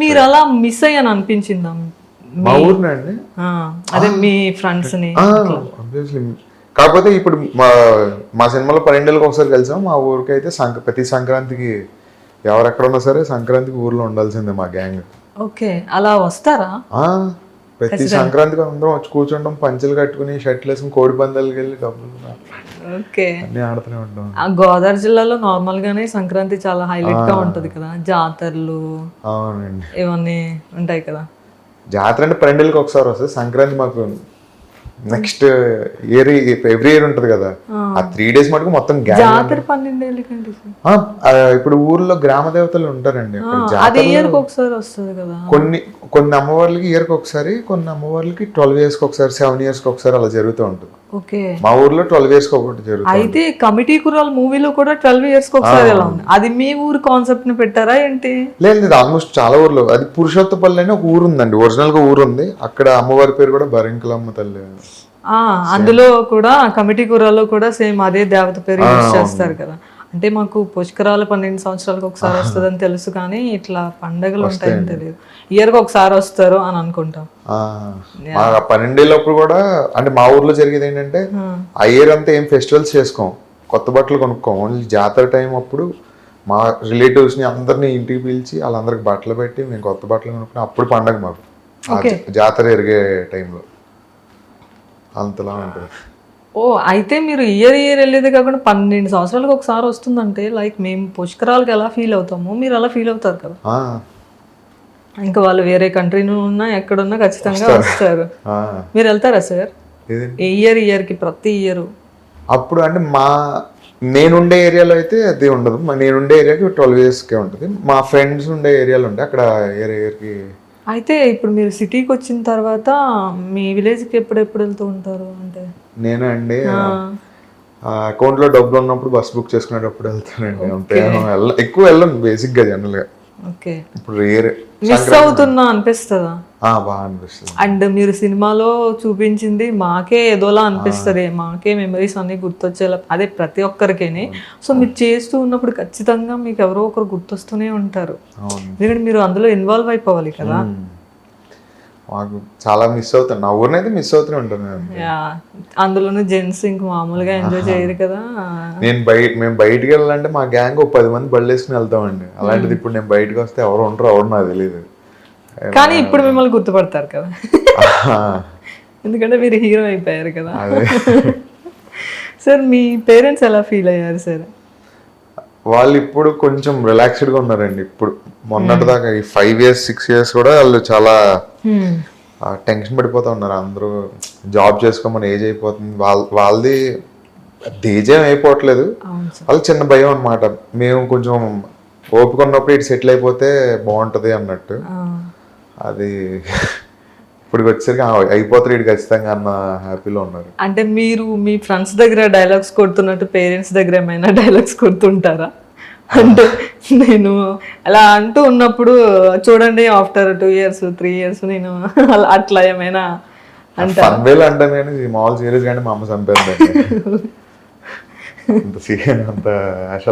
మీరు అలా మిస్ అయ్యాను అనిపించిందా? మా ఊరినే అండి. అదే మీ ఫ్రెండ్స్ని కాకపోతే ఇప్పుడు మా మా సినిమాలో పన్నెండేళ్ళకి ఒకసారి కలిసాం. మా ఊరికి అయితే సంక ప్రతి సంక్రాంతికి ఎవరెక్కడ ఉన్నా సరే సంక్రాంతికి ఊర్లో ఉండాల్సిందే మా గ్యాంగ్. ఓకే అలా వస్తారా? ప్రతి సంక్రాంతికి అందరం వచ్చి కూర్చుంటాం పంచెలు కట్టుకుని షర్ట్లు వేసుకుని కోడి పందాలకి వెళ్ళి డబ్బులు ఓకే. అన్నీ ఆడుతూనే ఉంటాం. ఆ గోదావరి జిల్లాలో నార్మల్ గానే సంక్రాంతి చాలా హైలైట్గా ఉంటది కదా. జాతరలు అవునండి. ఇవన్నీ ఉంటాయి కదా. జాతర అంటే పన్నెండేళ్ళకి ఒకసారి వస్తుంది. సంక్రాంతి మాకు నెక్స్ట్ ఇయర్ ఎవ్రీ ఇయర్ ఉంటది కదా ఆ. త్రీ డేస్ మటుకు మొత్తం జాతర ఇప్పుడు ఊర్లో గ్రామ దేవతలు ఉంటారండి కొన్ని కొన్ని అమ్మవార్లకి ఇయర్కి ఒకసారి కొన్ని అమ్మవార్లకి ట్వెల్వ్ ఇయర్స్కి ఒకసారి సెవెన్ ఇయర్స్కి ఒకసారి అలా జరుగుతూ ఉంటుంది. మా ఊర్లో ట్వెల్వ్ ఇయర్స్కి ఒకటి జరుగుతుంది. అయితే కమిటీ కుర్రాల మూవీలో కూడా ట్వెల్వ్ ఇయర్స్ ఒకసారి ఎలా ఉంది? అది మీ ఊరు కాన్సెప్ట్ని పెట్టారా ఏంటి? లేదు లేదు ఆల్మోస్ట్ చాలా ఊర్లో. అది పురుషోత్తపల్లి అని ఒక ఊరు ఉందండి. ఒరిజినల్గా ఊరు ఉంది. అక్కడ అమ్మవారి పేరు కూడా బరింకలమ్మ తల్లి ఆ అందులో కూడా కమిటీ కుర్రాలో కూడా సేమ్ అదే దేవత పేరు యూజ్ చేస్తారు కదా. అంటే మాకు పుష్కరాలు పన్నెండు సంవత్సరాలకు ఒకసారి వస్తుందని తెలుసు కానీ ఇట్లా పండగలు ఉంటాయని తెలియదు. ఇయర్కి ఒకసారి వస్తారు అని అనుకుంటాం. పన్నెండేళ్ళప్పుడు కూడా అంటే మా ఊర్లో జరిగేది ఏంటంటే ఆ. ఇయర్ అంతా ఏం ఫెస్టివల్స్ చేసుకోం. కొత్త బట్టలు కొనుక్కోం. ఓన్లీ జాతర టైం అప్పుడు మా రిలేటివ్స్ని అందరినీ ఇంటికి పిలిచి వాళ్ళందరికి బట్టలు పెట్టి మేము కొత్త బట్టలు కొనుక్కుని అప్పుడు పండగ మాకు. జాతర ఎరిగే టైంలో అంతలా ఉంటుంది. ఓ అయితే మీరు ఇయర్ ఇయర్ వెళ్ళేది కాకుండా పన్నెండు సంవత్సరాలకు ఒకసారి వస్తుందంటే లైక్ మేము పుష్కరాలకు ఎలా ఫీల్ అవుతామో మీరు అలా ఫీల్ అవుతారు కదా. ఇంకా వాళ్ళు వేరే కంట్రీలో ఉన్నా ఎక్కడున్నా ఖచ్చితంగా వస్తారు. మీరు వెళ్తారా సార్? ఇయర్ ఇయర్కి ప్రతి ఇయర్? అప్పుడు అంటే మా నేనుండే ఏరియాలో అయితే అది ఉండదు. మా నేనుండే ఏరియాకి ట్వెల్వ్ ఇయర్స్కే ఉంటుంది. మా ఫ్రెండ్స్ ఉండే ఏరియాలో ఉంటే అక్కడ ఇయర్ ఇయర్కి అయితే ఇప్పుడు మీరు సిటీకి వచ్చిన తర్వాత మీ విలేజ్కి ఎప్పుడెప్పుడు వెళ్తూ ఉంటారు? అంటే నేను అండి అకౌంట్లో డబ్బులు ఉన్నప్పుడు బస్ బుక్ చేసుకునేటప్పుడు వెళ్తానండి. అంతే ఎక్కువ వెళ్ళను బేసిక్గా జనరల్గా ఓకే. ఇప్పుడు రేర్ మిస్ అవుతున్నా అనిపిస్తుందా? బాగా అనిపిస్తుంది. అండ్ మీరు సినిమాలో చూపించింది మాకే ఏదోలా అనిపిస్తుంది. మాకే మెమరీస్ అన్ని గుర్తొచ్చేలా అదే ప్రతి ఒక్కరికేనే. సో మీరు చేస్తూ ఉన్నప్పుడు ఖచ్చితంగా మీకు ఎవరో ఒకరు గుర్తొస్తూనే ఉంటారు. ఎందుకంటే మీరు అందులో ఇన్వాల్వ్ అయిపోవాలి కదా. చాలా మిస్ అవుతాను నా ఊరినైతే మిస్ అవుతూనే ఉంటాను అందులోనూ జెంట్స్ ఇంక మామూలుగా ఎంజాయ్ చేయరు కదా. నేను బయట మేము బయటికి వెళ్ళాలంటే మా గ్యాంగ్ ఒక పది మంది బళ్ళు వేసుకుని వెళ్తామండి. అలాంటిది ఇప్పుడు నేను బయటకు వస్తే ఎవరు ఉంటారో ఎవరు నాకు తెలియదు కానీ ఇప్పుడు మిమ్మల్ని గుర్తుపడతారు కదా. ఎందుకంటే మీరు హీరో అయిపోయారు కదా. సార్ మీ పేరెంట్స్ ఎలా ఫీల్ అయ్యారు సార్? వాళ్ళు ఇప్పుడు కొంచెం రిలాక్స్డ్గా ఉన్నారండి. ఇప్పుడు మొన్నటి దాకా ఈ ఫైవ్ ఇయర్స్ సిక్స్ ఇయర్స్ కూడా వాళ్ళు చాలా టెన్షన్ పడిపోతా ఉన్నారు. అందరూ జాబ్ చేసుకోమని ఏజ్ అయిపోతుంది. వాళ్ళ వాళ్ళది ఏజేం అయిపోవట్లేదు. వాళ్ళు చిన్న భయం అన్నమాట. మేము కొంచెం ఓపిక ఉన్నప్పుడు ఇటు సెటిల్ అయిపోతే బాగుంటది అన్నట్టు. అది ఇప్పుడు వచ్చేసరికి "ఆ, అయిపోతారు ఇటు ఖచ్చితంగా అన్న హ్యాపీలో ఉన్నారు. అంటే మీరు మీ ఫ్రెండ్స్ దగ్గర డైలాగ్స్ కొడుతున్నట్టు పేరెంట్స్ దగ్గర ఏమైనా డైలాగ్స్ కొడుతుంటారా? అంటే నేను అలా అంటూ ఉన్నప్పుడు చూడండి after two years three years నేను అలా అట్లా ఏమైనా అంటే అంటాను కానీ ఇది మామూలు సీరియస్ కానీ మా అమ్మ చంపేది అంత సీరియస్ అంత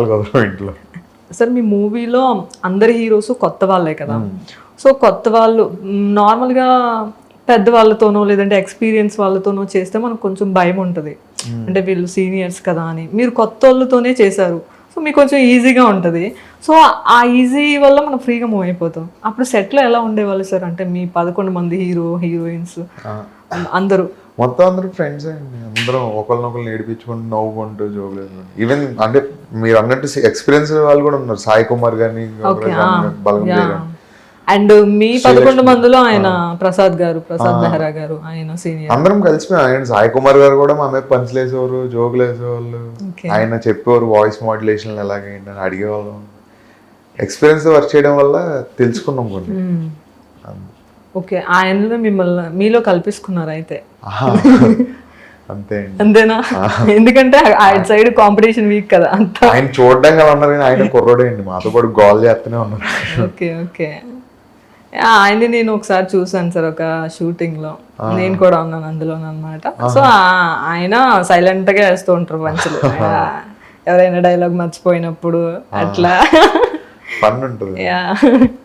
కుదరం ఇంట్లో. సార్ మీ మూవీలో అందరి హీరోస్ కొత్త వాళ్ళే కదా. సో కొత్త వాళ్ళు నార్మల్గా పెద్ద వాళ్ళతోనో లేదంటే ఎక్స్పీరియన్స్ వాళ్ళతోనో చేస్తే మనకు కొంచెం భయం ఉంటుంది. అంటే వీళ్ళు సీనియర్స్ కదా అని. మీరు కొత్త వాళ్ళతోనే చేశారు. సో మీకు కొంచెం ఈజీగా ఉంటుంది. సో ఆ ఈజీ వల్ల మనం ఫ్రీగా మూవ్ అయిపోతాం. అప్పుడు సెట్లో ఎలా ఉండేవాళ్ళు సార్? అంటే మీ పదకొండు మంది హీరో హీరోయిన్స్. అందరూ. మొత్తం అందరూ ఫ్రెండ్స్ అండి. అందరం ఒకరినొకరు ఏడిపించుకుంటూ నవ్వుకుంటూ జోకులు ఈవెన్ అంటే మీరు అన్నట్టు ఎక్స్పీరియన్స్ వాళ్ళు కూడా ఉన్నారు. సాయి కుమార్ గాని బలగం అండ్ మీ పదకొండు మందిలో ఆయన ప్రసాద్ గారు ప్రసాద్ మెహ్రా గారు ఆయన సీనియర్. అందరం కలిసిపోయాం ఆయన సాయి కుమార్ గారు కూడా మా మీద పంచులు వేసేవారు జోకులు వేసేవాళ్ళు Okay. ఆయన చెప్పేవారు వాయిస్ మాడ్యులేషన్ ఎలాగైంది అని అడిగేవాళ్ళం. ఎక్స్పీరియన్స్ వర్క్ చేయడం వల్ల తెలుసుకున్నాం కొన్ని. ఓకే ఆయనలో మిమ్మల్ని మీలో కల్పించుకున్నారు అయితే. అంతే అంతేనా? ఎందుకంటే ఆయన సైడ్ కాంపిటీషన్ వీక్ కదా అంత. ఆయన చూడడానికి అలా ఉన్నారు కానీ ఆయన కుర్రోడే అండి. మాతో పాటు గోల్ చేస్తూనే ఉన్నారు. ఓకే ఓకే ఆయన్ని నేను ఒకసారి చూసాను సార్ ఒక షూటింగ్లో నేను కూడా ఉన్నాను అందులో అనమాట సో ఆయన సైలెంట్గా వేస్తూ ఉంటారు పంచులు ఆ, ఎవరైనా డైలాగ్ మర్చిపోయినప్పుడు అట్లా.